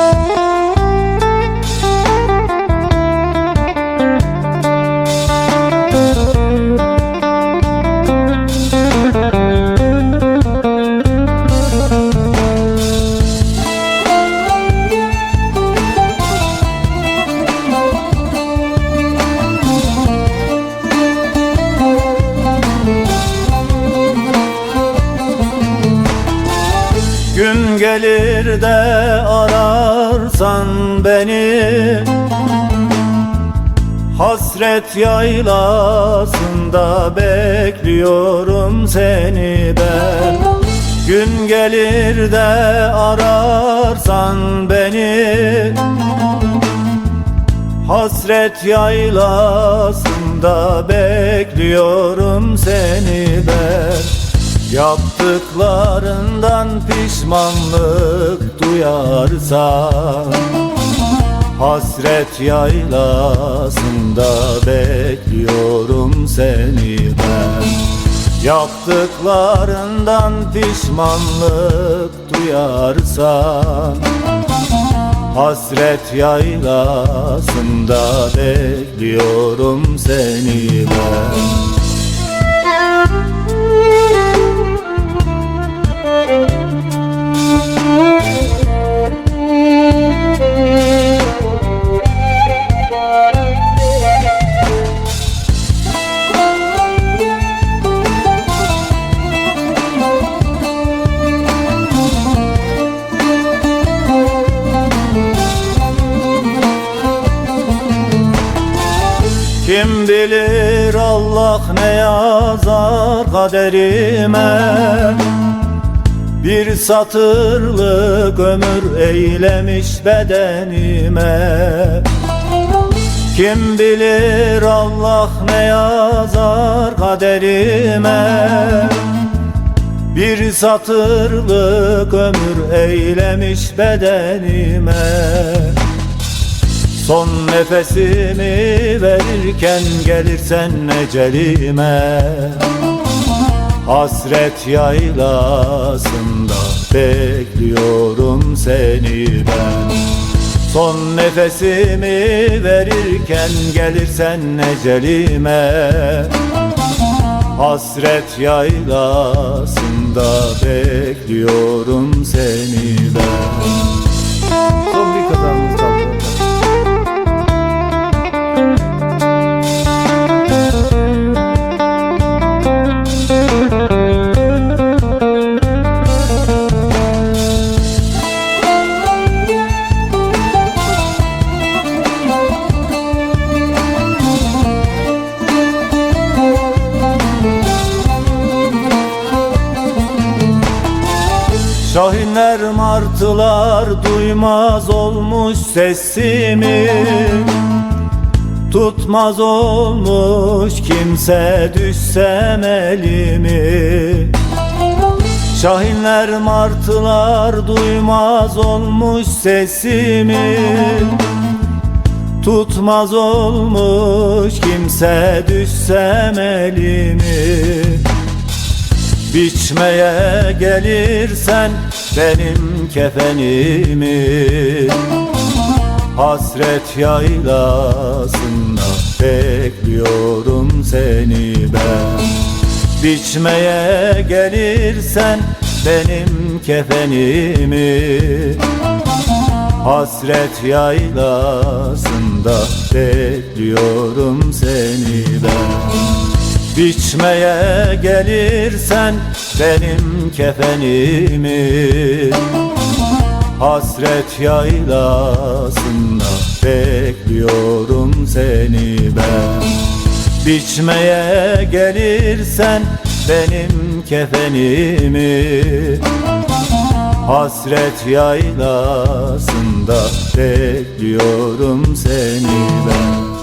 Oh, Gün gelir de ararsan beni Hasret yaylasında bekliyorum seni ben. Gün gelir de ararsan beni Hasret yaylasında bekliyorum seni ben Yaptıklarından pişmanlık duyarsan Hasret yaylasında bekliyorum seni ben. Yaptıklarından pişmanlık duyarsan Hasret yaylasında bekliyorum seni ben Kim bilir Allah ne yazar kaderime? Bir satırlık ömür eylemiş bedenime. Kim bilir Allah ne yazar kaderime? Bir satırlık ömür eylemiş bedenime Son nefesimi verirken gelirsen ecelime Hasret yaylasında bekliyorum seni ben. Son nefesimi verirken gelirsen ecelime Hasret yaylasında bekliyorum seni Şahinler martılar duymaz olmuş sesimi. Tutmaz olmuş kimse düşsem elimi. Şahinler martılar duymaz olmuş sesimi. Tutmaz olmuş kimse düşsem elimi Biçmeye gelirsen benim kefenimi Hasret yaylasında bekliyorum seni ben. Biçmeye gelirsen benim kefenimi Hasret yaylasında bekliyorum seni ben Biçmeye gelirsen benim kefenimi Hasret yaylasında bekliyorum seni ben. Biçmeye gelirsen benim kefenimi Hasret yaylasında bekliyorum seni ben